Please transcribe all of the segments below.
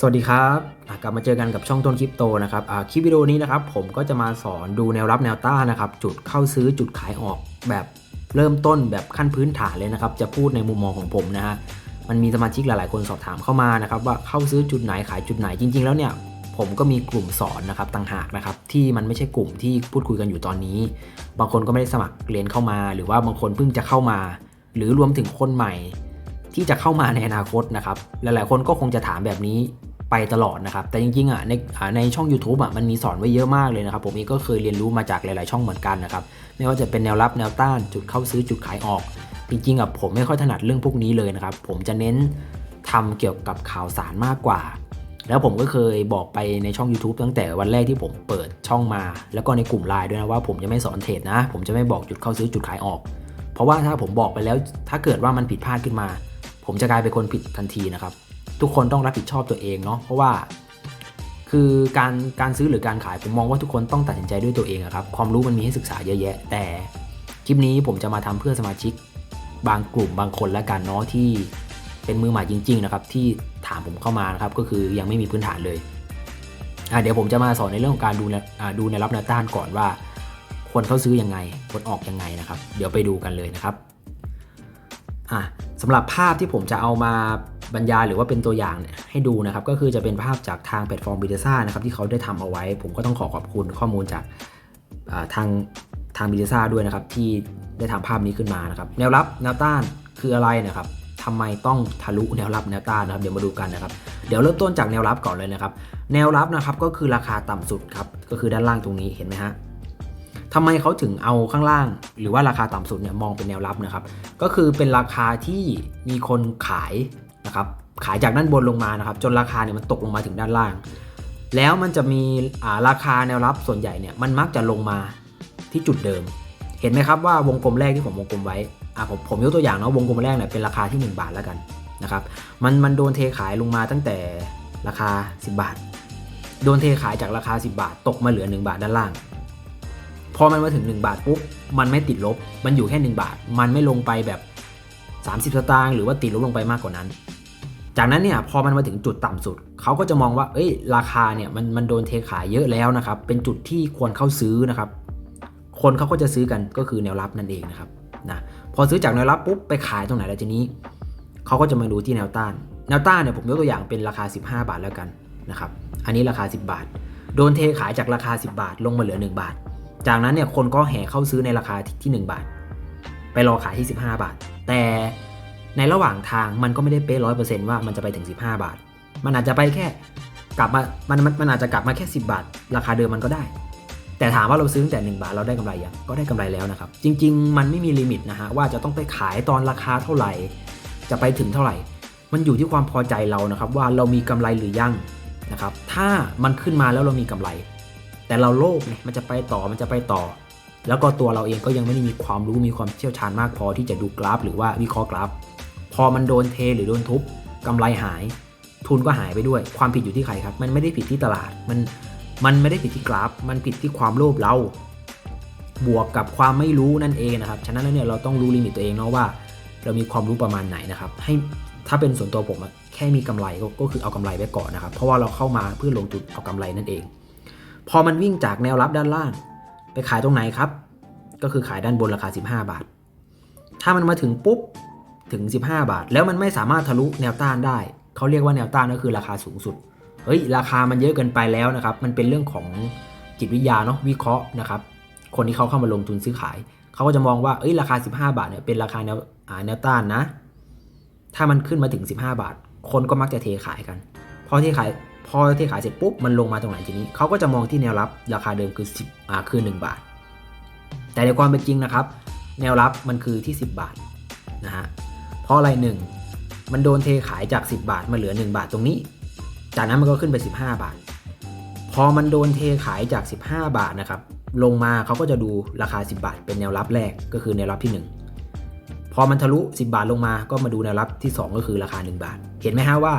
สวัสดีครับกลับมาเจอกันกับช่องต้นคริปโตนะครับคลิปวิดีโอนี้นะครับผมก็จะมาสอนดูแนวรับแนวต้านนะครับ จุดเข้าซื้อจุดขายออกแบบเริ่มต้นแบบขั้นพื้นฐานเลยนะครับ จะพูดในมุมมองของผมนะฮะมันมีสมาชิกหลาย ๆ คนสอบถามเข้ามานะครับ ว่าเข้าซื้อจุดไหนขายจุดไหนจริง ๆ แล้วเนี่ยผมก็มีกลุ่มสอนนะครับต่างหากนะครับที่มันไม่ใช่กลุ่มที่พูดคุยกันอยู่ตอนนี้ บางคนก็ไม่ได้สมัครเรียนเข้ามา หรือว่าบางคนเพิ่งจะเข้ามา หรือรวมถึงคนใหม่ ที่จะเข้ามาในอนาคตนะครับหลายๆ คนก็คงจะถามแบบนี้ไปตลอดนะครับ แต่จริงๆอะในในช่อง YouTube อะมันมีสอนไว้เยอะมากเลยนะครับ ผมเองก็เคยเรียนรู้มาจากหลายๆ ช่องเหมือนกันนะครับ ไม่ว่าจะเป็นแนวรับแนวต้านจุดเข้าซื้อจุดขายออก จริงๆอะผมไม่ค่อยถนัดเรื่องพวกนี้เลยนะครับ ผมจะเน้นทำเกี่ยวกับข่าวสารมากกว่า แล้วผมก็เคยบอกไปในช่อง YouTube ตั้งแต่วันแรกที่ผมเปิดช่องมา แล้วก็ในกลุ่มไลน์ด้วยนะว่าผมจะไม่สอนเทรดนะ ผมจะไม่บอกจุดเข้าซื้อจุดขายออก เพราะว่าถ้าผมบอกไปแล้วถ้าเกิดว่ามันผิดพลาดขึ้นมา ผมจะกลายเป็นคนผิดทันทีนะครับ ทุกคนต้องรับผิดชอบตัวเองเนาะเพราะว่า คือการการซื้อหรือการขายผมมองว่าทุกคนต้องตัดสินใจด้วยตัวเองอะครับ ความรู้มันมีให้ศึกษาเยอะแยะ แต่คลิปนี้ผมจะมาทำเพื่อสมาชิกบางกลุ่มบางคนและกันเนาะที่เป็นมือใหม่จริง ๆ นะครับ ที่ถามผมเข้ามานะครับ ก็คือยังไม่มีพื้นฐานเลยเดี๋ยวผมจะมาสอนในเรื่องของการดูดูในรับแนต้านก่อนว่าควรเข้าซื้อยังไงควรออกยังไงนะครับ เดี๋ยวไปดูกันเลยนะครับอะ สำหรับภาพที่ผมจะเอามาบรรยายหรือว่าเป็นตัวอย่างเนี่ยให้ดูนะครับ ก็คือจะเป็นภาพจากทางแพลตฟอร์มบิ t ซ่านะครับที่เขาได้ทำเอาไว้ ผมก็ต้องขอขอบคุณข้อมูลจากทางทางบิ t ซ่าด้วยนะครับ ที่ได้ทำภาพนี้ขึ้นมานะครับ แนวรับแนวต้านคืออะไรนะครับทำไมต้องทะลุแนวรับแนวต้านนะครับเดี๋ยวมาดูกันนะครับเดี๋ยวเริ่มต้นจากแนวรับก่อนเลยนะครับ แนวรับนะครับก็คือราคาต่ำสุดครับก็คือด้านล่างตรงนี้เห็นไหมฮะ ทำไมเขาถึงเอาข้างล่าง หรือว่าราคาต่ำสุดเนี่ยมองเป็นแนวรับนะครับ ก็คือเป็นราคาที่มีคนขายนะครับขายจากด้านบนลงมานะครับ จนราคาเนี่ยมันตกลงมาถึงด้านล่าง แล้วมันจะมีอ่าราคาแนวรับส่วนใหญ่เนี่ยมันมักจะลงมาที่จุดเดิม เห็นไหมครับว่าวงกลมแรกที่ผมวงกลมไว้อ่าผมผมยกตัวอย่างเนาะวงกลมแรกเนี่ยเป็นราคาที่ 1 บาทแล้วกันนะครับมันมันโดนเทขายลงมาตั้งแต่ราคา 10 บาท โดนเทขายจากราคา 10 บาท ตกมาเหลือ 1 บาทด้านล่าง พอมันมาถึง 1 บาทปุ๊บมันไม่ติดลบ มันอยู่แค่ 1 บาท มันไม่ลงไปแบบ 30 สตางค์หรือว่าติดลบลงไปมากกว่านั้น จากนั้นเนี่ยพอมันมาถึงจุดต่ำสุด เขาก็จะมองว่า เอ้ย ราคาเนี่ยมันมันโดนเทขายเยอะแล้วนะครับ เป็นจุดที่ควรเข้าซื้อนะครับ คนเขาก็จะซื้อกันก็คือแนวรับนั่นเองนะครับนะพอซื้อจากแนวรับปุ๊บไปขายตรงไหนแล้วทีนี้เขาก็จะมาดูที่แนวต้าน แนวต้านเนี่ยผมยกตัวอย่างเป็นราคา 15 บาทแล้วกันนะครับ อันนี้ราคา 10 บาท โดนเทขายจากราคา 10 บาท ลงมาเหลือ 1 บาท จากนั้นเนี่ยคนก็แห่เข้าซื้อในราคาที่ 1 บาท ไปรอขายที่ 15 บาท แต่ในระหว่างทางมันก็ไม่ได้เป๊ะร้อยเปอร์เซ็นต์ว่ามันจะไปถึง 15 บาท มันอาจจะไปแค่กลับมามันมันมันอาจจะกลับมาแค่ 10 บาท ราคาเดิมมันก็ได้ แต่ถามว่าเราซื้อตั้งแต่ 1 บาทเราได้กำไรยังก็ได้กำไรแล้วนะครับ จริง ๆ มันไม่มีลิมิตนะฮะว่าจะต้องไปขายตอนราคาเท่าไหร่ จะไปถึงเท่าไหร่ มันอยู่ที่ความพอใจเรานะครับว่าเรามีกำไรหรือยังนะครับ ถ้ามันขึ้นมาแล้วเรามีกำไร แต่เราโลภเนี่ยมันจะไปต่อมันจะไปต่อ แล้วก็ตัวเราเองก็ยังไม่ได้มีความรู้มีความเชี่ยวชาญมากพอที่จะดูกราฟ หรือว่าวิเคราะห์กราฟ พอมันโดนเทหรือโดนทุบกำไรหาย ทุนก็หายไปด้วย ความผิดอยู่ที่ใครครับ มันไม่ได้ผิดที่ตลาดมันมันไม่ได้ผิดที่กราฟ มันผิดที่ความโลภเรา บวกกับความไม่รู้นั่นเองนะครับ ฉะนั้นแล้วเนี่ยเราต้องรู้ลิมิตตัวเองเนาะว่า เรามีความรู้ประมาณไหนนะครับ ให้ถ้าเป็นส่วนตัวผมแค่มีกำไรก็ก็คือเอากำไรไว้ก่อนนะครับ เพราะว่าเราเข้ามาเพื่อลงทุนเอากำไรนั่นเอง พอมันวิ่งจากแนวรับด้านล่าง ไปขายตรงไหนครับ ก็คือขายด้านบนราคา 15 บาท ถ้ามันมาถึงปุ๊บถึง 15 บาท แล้วมันไม่สามารถทะลุแนวต้านได้ เขาเรียกว่าแนวต้านก็คือราคาสูงสุด เฮ้ย ราคามันเยอะเกินไปแล้วนะครับ มันเป็นเรื่องของจิตวิทยาเนาะวิเคราะห์นะครับ คนที่เขาเข้ามาลงทุนซื้อขาย เขาก็จะมองว่าเอ้ยราคา 15 บาทเนี่ยเป็นราคาแนวแนวต้านนะ ถ้ามันขึ้นมาถึง 15 บาท คนก็มักจะเทขายกัน พอเทขาย พอเทขายเสร็จปุ๊บมันลงมาตรงไหนทีนี้เขาก็จะมองที่แนวรับราคาเดิมคือ10อ่าคือ 1 บาท แต่ในความเป็นจริงนะครับ แนวรับมันคือที่ 10 บาทนะฮะเพราะอะไรหนึ่งมันโดนเทขายจาก 10 บาทมาเหลือ 1 บาทตรงนี้ จากนั้นมันก็ขึ้นไป 15 บาท พอมันโดนเทขายจาก 15 บาทนะครับลงมาเขาก็จะดูราคา 10 บาท เป็นแนวรับแรกก็คือแนวรับที่ 1 พอมันทะลุ 10 บาทลงมาก็มาดูแนวรับที่ 2 ก็คือราคา 1 บาท เห็นไหมฮะว่า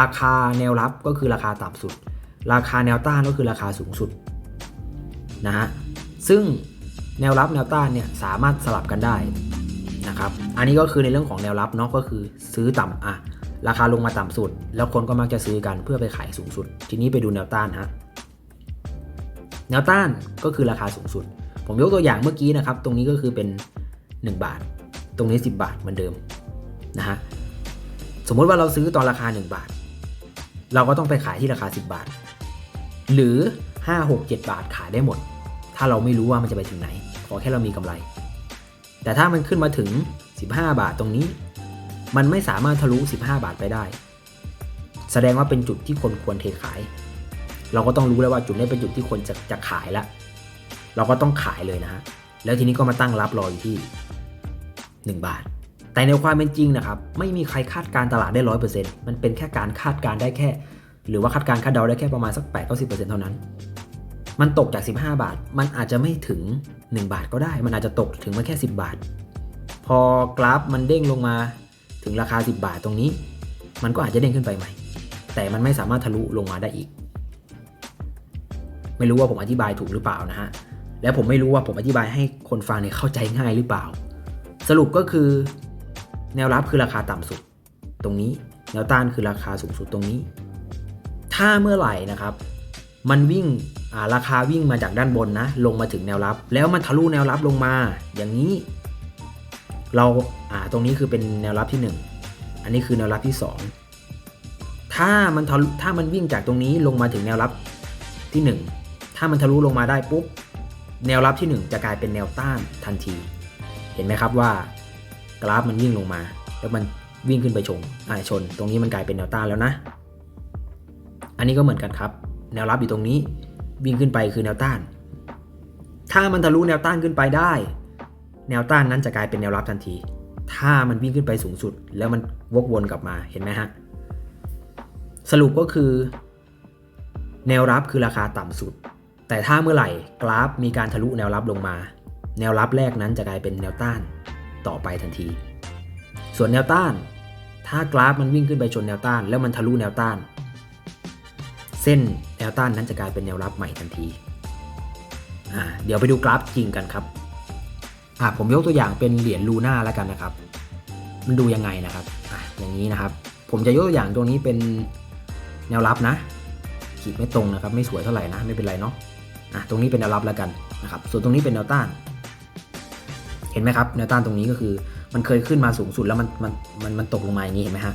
ราคาแนวรับก็คือราคาต่ำสุด ราคาแนวต้านก็คือราคาสูงสุดนะฮะซึ่งแนวรับแนวต้านเนี่ยสามารถสลับกันได้นะครับอันนี้ก็คือในเรื่องของแนวรับเนาะก็คือซื้อต่ำอะราคาลงมาต่ำสุด แล้วคนก็มักจะซื้อกันเพื่อไปขายสูงสุด ทีนี้ไปดูแนวต้านฮะแนวต้านก็คือราคาสูงสุด ผมยกตัวอย่างเมื่อกี้นะครับ ตรงนี้ก็คือเป็น 1 บาท ตรงนี้ 10 บาทเหมือนเดิมนะฮะสมมติว่าเราซื้อตอนราคา 1 บาท เราก็ต้องไปขายที่ราคา 10 บาท หรือ 5 6 7 บาทขายได้หมด ถ้าเราไม่รู้ว่ามันจะไปถึงไหน ขอแค่เรามีกำไร แต่ถ้ามันขึ้นมาถึง 15 บาทตรงนี้ มันไม่สามารถทะลุ 15 บาทไปได้ แสดงว่าเป็นจุดที่คนควรเทขาย เราก็ต้องรู้แล้วว่าจุดนี้เป็นจุดที่คนจะจะขายละเราก็ต้องขายเลยนะฮะแล้วทีนี้ก็มาตั้งรับรออยู่ที่ 1 บาท แต่ในความเป็นจริงนะครับไม่มีใครคาดการตลาดได้ร้อยเปอร์เซ็นต์มันเป็นแค่การคาดการได้แค่ หรือว่าคาดการคาดเดาได้แค่ประมาณสัก 8 9 0 เท่านั้น มันตกจาก 15 บาท มันอาจจะไม่ถึง 1 บาทก็ได้ มันอาจจะตกถึงมาแค่ 10 บาท พอกราฟมันเด้งลงมาถึงราคา 10 บาทตรงนี้ มันก็อาจจะเด้งขึ้นไปใหม่ แต่มันไม่สามารถทะลุลงมาได้อีก ไม่รู้ว่าผมอธิบายถูกหรือเปล่านะฮะ และผมไม่รู้ว่าผมอธิบายให้คนฟังเนี่ยเข้าใจง่ายหรือเปล่า สรุปก็คือ แนวรับคือราคาต่ำสุดตรงนี้ แนวต้านคือราคาสูงสุดตรงนี้ ถ้าเมื่อไหร่นะครับ มันวิ่งราคาวิ่งมาจากด้านบนนะ ลงมาถึงแนวรับ แล้วมันทะลุแนวรับลงมา อย่างนี้ เราอ่าตรงนี้คือเป็นแนวรับที่ 1 อันนี้คือแนวรับที่ 2 ถ้ามันทะลุถ้ามันวิ่งจากตรงนี้ลงมาถึงแนวรับที่ 1 ถ้ามันทะลุลงมาได้ปุ๊บแนวรับที่ 1 จะกลายเป็นแนวต้านทันที เห็นไหมครับว่า กราฟมันวิ่งลงมา แล้วมันวิ่งขึ้นไปชงอ่าชน ตรงนี้มันกลายเป็นแนวต้านแล้วนะ อันนี้ก็เหมือนกันครับ แนวรับอยู่ตรงนี้ วิ่งขึ้นไปคือแนวต้าน ถ้ามันทะลุแนวต้านขึ้นไปได้ แนวต้านนั้นจะกลายเป็นแนวรับทันที ถ้ามันวิ่งขึ้นไปสูงสุด แล้วมันวกวนกลับมา เห็นไหมฮะ สรุปก็คือ แนวรับคือราคาต่ำสุด แต่ถ้าเมื่อไหร่กราฟมีการทะลุแนวรับลงมา แนวรับแรกนั้นจะกลายเป็นแนวต้าน ต่อไปทันที ส่วนแนวต้าน ถ้ากราฟมันวิ่งขึ้นไปชนแนวต้าน แล้วมันทะลุแนวต้าน เส้นแนวต้านนั้นจะกลายเป็นแนวรับใหม่ทันทีเดี๋ยวไปดูกราฟจริงกันครับผมยกตัวอย่างเป็นเหรียญลูน่าแล้วกันนะครับ มันดูยังไงนะครับออย่างนี้นะครับ ผมจะยกตัวอย่างตรงนี้เป็นแนวรับนะ ขีดไม่ตรงนะครับ ไม่สวยเท่าไหร่นะ ไม่เป็นไรเนาะะตรงนี้เป็นแนวรับแล้วกันนะครับ ส่วนตรงนี้เป็นแนวต้าน ห็นไหมครับแนวต้านตรงนี้ก็คือ มันเคยขึ้นมาสูงสุดแล้วมันมันมันมันตกลงมาอย่างนี้เห็นไหมฮะ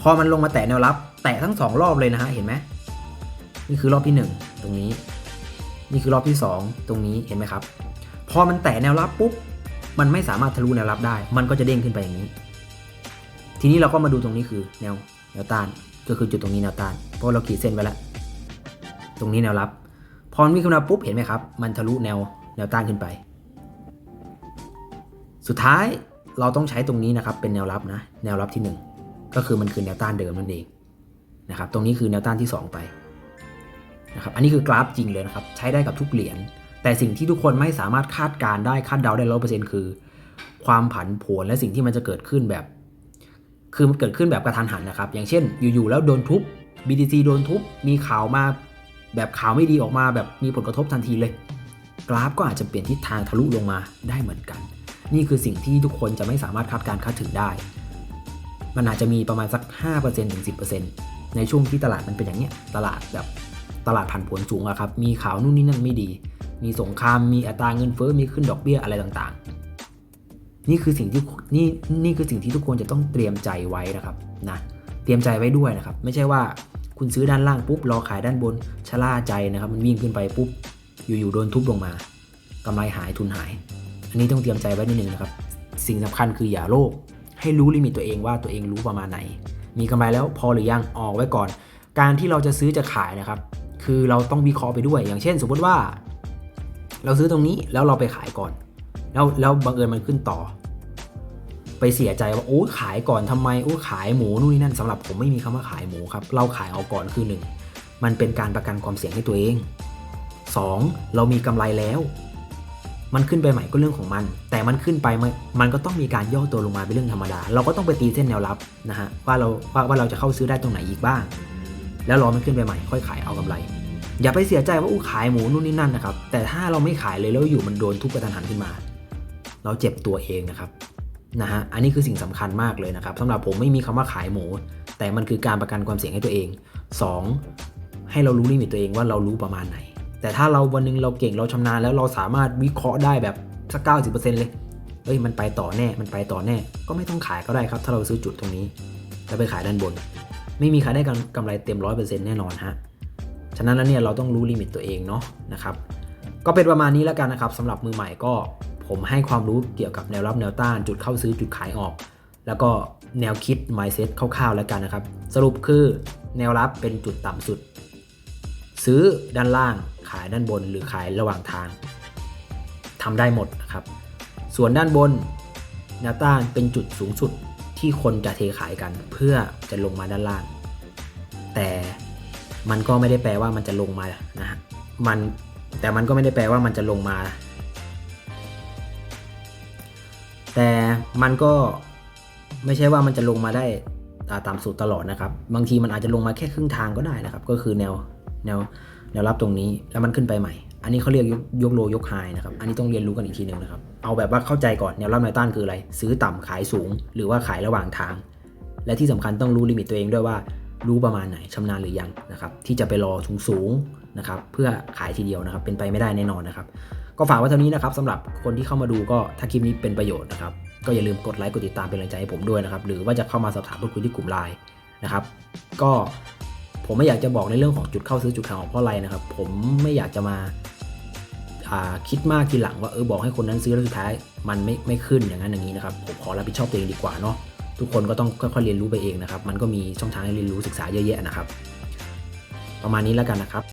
พอมันลงมาแตะแนวรับ แตะทั้งสองรอบเลยนะฮะเห็นไหมนี่คือรอบที่ 1 ตรงนี้ นี่คือรอบที่ 2 ตรงนี้เห็นไหมครับ พอมันแตะแนวรับปุ๊บมันไม่สามารถทะลุแนวรับได้ มันก็จะเด้งขึ้นไปอย่างนี้ ทีนี้เราก็มาดูตรงนี้คือแนวแนวต้านก็คือจุดตรงนี้แนวต้านเพราะเราขีดเส้นไว้แล้วตรงนี้แนวรับ พอมันวิ่งขึ้นมาปุ๊บเห็นไหมครับ มันทะลุแนวแนวต้านขึ้นไป สุดท้ายเราต้องใช้ตรงนี้นะครับเป็นแนวรับนะแนวรับที่ 1 ก็คือมันคือแนวต้านเดิมนั่นเองนะครับตรงนี้คือแนวต้านที่ 2 ไปนะครับอันนี้คือกราฟจริงเลยนะครับใช้ได้กับทุกเหรียญแต่สิ่งที่ทุกคนไม่สามารถคาดการได้คาดเดาได้ร้อเปอร์เซ็นต์คือ ความผันผวนและสิ่งที่มันจะเกิดขึ้นแบบ คือมันเกิดขึ้นแบบกระทันหันนะครับ อย่างเช่น อยู่ๆแล้วโดนทุบ BTC โดนทุบมีข่าวมาแบบข่าวไม่ดีออกมา แบบมีผลกระทบทันทีเลย กราฟก็อาจจะเปลี่ยนทิศทางทะลุลงมาได้เหมือนกัน นี่คือสิ่งที่ทุกคนจะไม่สามารถคาดการคาดถึงได้ มันอาจจะมีประมาณสัก 5%ถึง 10%ในช่วงที่ตลาดมันเป็นอย่างเนี้ย ตลาดแบบตลาดผันผวนสูงอะครับ มีข่าวนู่นนี่นั่นไม่ดี มีสงคราม มีอัตราเงินเฟ้อ มีขึ้นดอกเบี้ยอะไรต่างๆ นี่คือสิ่งที่นี่นี่คือสิ่งที่ทุกคนจะต้องเตรียมใจไว้นะครับนะ เตรียมใจไว้ด้วยนะครับ ไม่ใช่ว่าคุณซื้อด้านล่างปุ๊บรอขายด้านบนชะล่าใจนะครับ มันวิ่งขึ้นไปปุ๊บอยู่ๆโดนทุบลงมากำไรหายทุนหาย นี้ต้องเตรียมใจไว้นิดนึงนะครับ สิ่งสำคัญคืออย่าโลภให้รู้ลิมิตตัวเองว่าตัวเองรู้ประมาณไหน มีกำไรแล้วพอหรือยังออกไว้ก่อน การที่เราจะซื้อจะขายนะครับ คือเราต้องวิเคราะห์ไปด้วย อย่างเช่น สมมติว่า เราซื้อตรงนี้แล้วเราไปขายก่อน แล้วแล้วบังเอิญมันขึ้นต่อ ไปเสียใจว่าโอ้ขายก่อนทำไมโอ้ขายหมูนู่นนี่นั่นสำหรับผมไม่มีคำว่าขายหมูครับเราขายเอาก่อนคือหนึ่งมันเป็นการประกันความเสี่ยงให้ตัวเองสองเรามีกำไรแล้ว มันขึ้นไปใหม่ก็เรื่องของมัน แต่มันขึ้นไปมันก็ต้องมีการย่อตัวลงมาเป็นเรื่องธรรมดา เราก็ต้องไปตีเส้นแนวรับนะฮะว่าเราว่าว่าเราจะเข้าซื้อได้ตรงไหนอีกบ้าง แล้วรอมันขึ้นไปใหม่ค่อยขายเอากำไร อย่าไปเสียใจว่าอู้ขายหมูนู่นนี่นั่นนะครับ แต่ถ้าเราไม่ขายเลยแล้วอยู่มันโดนทุบกระทันหันขึ้นมา เราเจ็บตัวเองนะครับนะฮะอันนี้คือสิ่งสำคัญมากเลยนะครับสำหรับผมไม่มีคำว่าขายหมู แต่มันคือการประกันความเสี่ยงให้ตัวเอง 2. ให้เรารู้ลิมิตตัวเองว่าเรารู้ประมาณไหน แต่ถ้าเราวันหนึงเราเก่งเราชำนาญแล้วเราสามารถวิเคราะห์ได้แบบสักเก้าสิบเปอร์เซ็นต์เลยเอ้ยมันไปต่อแน่ มันไปต่อแน่ ก็ไม่ต้องขายก็ได้ครับ ถ้าเราซื้อจุดตรงนี้แล้วไปขายด้านบน ไม่มีใครได้กำไรเต็มร้อยเปอร์เซ็นต์แน่นอนฮะ ฉะนั้นแล้วเนี่ยเราต้องรู้ลิมิตตัวเองเนาะนะครับ ก็เป็นประมาณนี้แล้วกันนะครับสำหรับมือใหม่ก็ผมให้ความรู้เกี่ยวกับแนวรับแนวต้าน จุดเข้าซื้อจุดขายออก แล้วก็แนวคิด mindset คร่าวๆแล้วกันนะครับ สรุปคือแนวรับเป็นจุดต่ำสุด ซื้อด้านล่างขายด้านบนหรือขายระหว่างทางทำได้หมดนะครับ ส่วนด้านบนแนวต้านเป็นจุดสูงสุดที่คนจะเทขายกันเพื่อจะลงมาด้านล่าง แต่มันก็ไม่ได้แปลว่ามันจะลงมานะฮะมันแต่มันก็ไม่ได้แปลว่ามันจะลงมา แต่มันก็ไม่ใช่ว่ามันจะลงมาได้อ่าตามสูตรตลอดนะครับ บางทีมันอาจจะลงมาแค่ครึ่งทางก็ได้นะครับ ก็คือแนว แนวแนวรับตรงนี้แล้วมันขึ้นไปใหม่ อันนี้เขาเรียกยกยกโลยกไฮนะครับ อันนี้ต้องเรียนรู้กันอีกทีหนึ่งนะครับ เอาแบบว่าเข้าใจก่อนแนวรับแนวต้านคืออะไร ซื้อต่ำขายสูง หรือว่าขายระหว่างทาง และที่สำคัญต้องรู้ลิมิตตัวเองด้วยว่ารู้ประมาณไหนชำนาญหรือยังนะครับ ที่จะไปรอสูงสูงนะครับเพื่อขายทีเดียวนะครับ เป็นไปไม่ได้แน่นอนนะครับ ก็ฝากไว้เท่านี้นะครับสำหรับคนที่เข้ามาดูก็ถ้าคลิปนี้เป็นประโยชน์นะครับก็อย่าลืมกดไลค์กดติดตามเป็นกำลังใจให้ผมด้วยนะครับ หรือว่าจะเข้ามาสอบถามพูดคุยที่กลุ่มไลน์นะครับ ก็ ผมไม่อยากจะบอกในเรื่องของจุดเข้าซื้อจุดขายของเพราะอะไรนะครับ ผมไม่อยากจะมาอ่าคิดมากทีหลังว่าเออบอกให้คนนั้นซื้อแล้วสุดท้ายมันไม่ไม่ขึ้นอย่างนั้นอย่างนี้นะครับผมขอรับผิดชอบตัวเองดีกว่าเนาะทุกคนก็ต้องค่อยๆเรียนรู้ไปเองนะครับ มันก็มีช่องทางให้เรียนรู้ศึกษาเยอะแยะนะครับ ประมาณนี้แล้วกันนะครับ